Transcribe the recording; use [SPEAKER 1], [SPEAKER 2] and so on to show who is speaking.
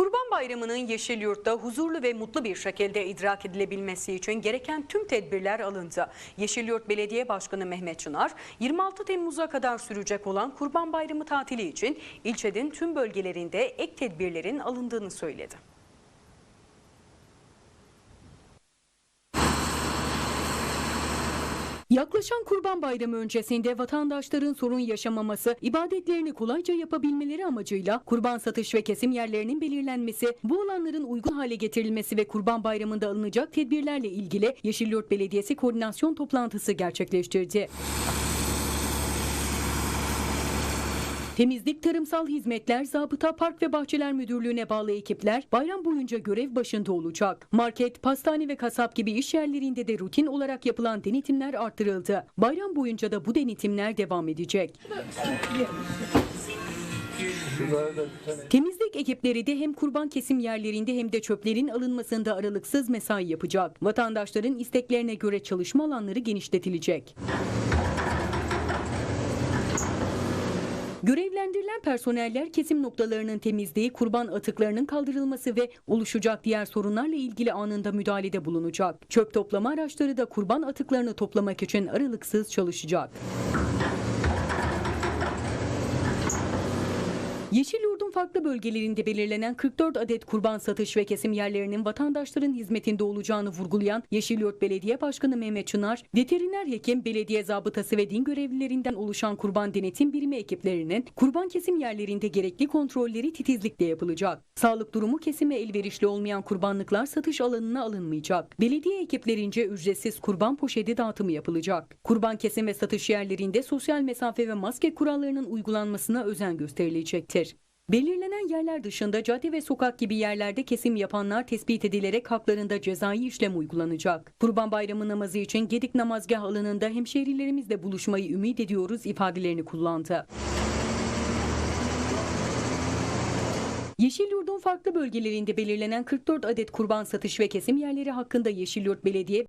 [SPEAKER 1] Kurban Bayramı'nın Yeşilyurt'ta huzurlu ve mutlu bir şekilde idrak edilebilmesi için gereken tüm tedbirler alındı. Yeşilyurt Belediye Başkanı Mehmet Çınar, 26 Temmuz'a kadar sürecek olan Kurban Bayramı tatili için ilçenin tüm bölgelerinde ek tedbirlerin alındığını söyledi. Yaklaşan Kurban Bayramı öncesinde vatandaşların sorun yaşamaması, ibadetlerini kolayca yapabilmeleri amacıyla kurban satış ve kesim yerlerinin belirlenmesi, bu alanların uygun hale getirilmesi ve Kurban Bayramı'nda alınacak tedbirlerle ilgili Yeşilyurt Belediyesi koordinasyon toplantısı gerçekleştirdi. Temizlik, tarımsal hizmetler, zabıta, park ve bahçeler müdürlüğüne bağlı ekipler bayram boyunca görev başında olacak. Market, pastane ve kasap gibi iş yerlerinde de rutin olarak yapılan denetimler artırıldı. Bayram boyunca da bu denetimler devam edecek. Temizlik ekipleri de hem kurban kesim yerlerinde hem de çöplerin alınmasında aralıksız mesai yapacak. Vatandaşların isteklerine göre çalışma alanları genişletilecek. Görevlendirilen personeller kesim noktalarının temizliği, kurban atıklarının kaldırılması ve oluşacak diğer sorunlarla ilgili anında müdahalede bulunacak. Çöp toplama araçları da kurban atıklarını toplamak için aralıksız çalışacak. Yeşilyurt'un farklı bölgelerinde belirlenen 44 adet kurban satış ve kesim yerlerinin vatandaşların hizmetinde olacağını vurgulayan Yeşilyurt Belediye Başkanı Mehmet Çınar, veteriner hekim, belediye zabıtası ve din görevlilerinden oluşan kurban denetim birimi ekiplerinin kurban kesim yerlerinde gerekli kontrolleri titizlikle yapılacak. Sağlık durumu kesime elverişli olmayan kurbanlıklar satış alanına alınmayacak. Belediye ekiplerince ücretsiz kurban poşeti dağıtımı yapılacak. Kurban kesim ve satış yerlerinde sosyal mesafe ve maske kurallarının uygulanmasına özen gösterilecektir. Belirlenen yerler dışında cadde ve sokak gibi yerlerde kesim yapanlar tespit edilerek haklarında cezai işlem uygulanacak. Kurban Bayramı namazı için Gedik namazgah alanında hemşehrilerimizle buluşmayı ümit ediyoruz ifadelerini kullandı. Yeşilyurt'un farklı bölgelerinde belirlenen 44 adet kurban satış ve kesim yerleri hakkında Yeşilyurt Belediye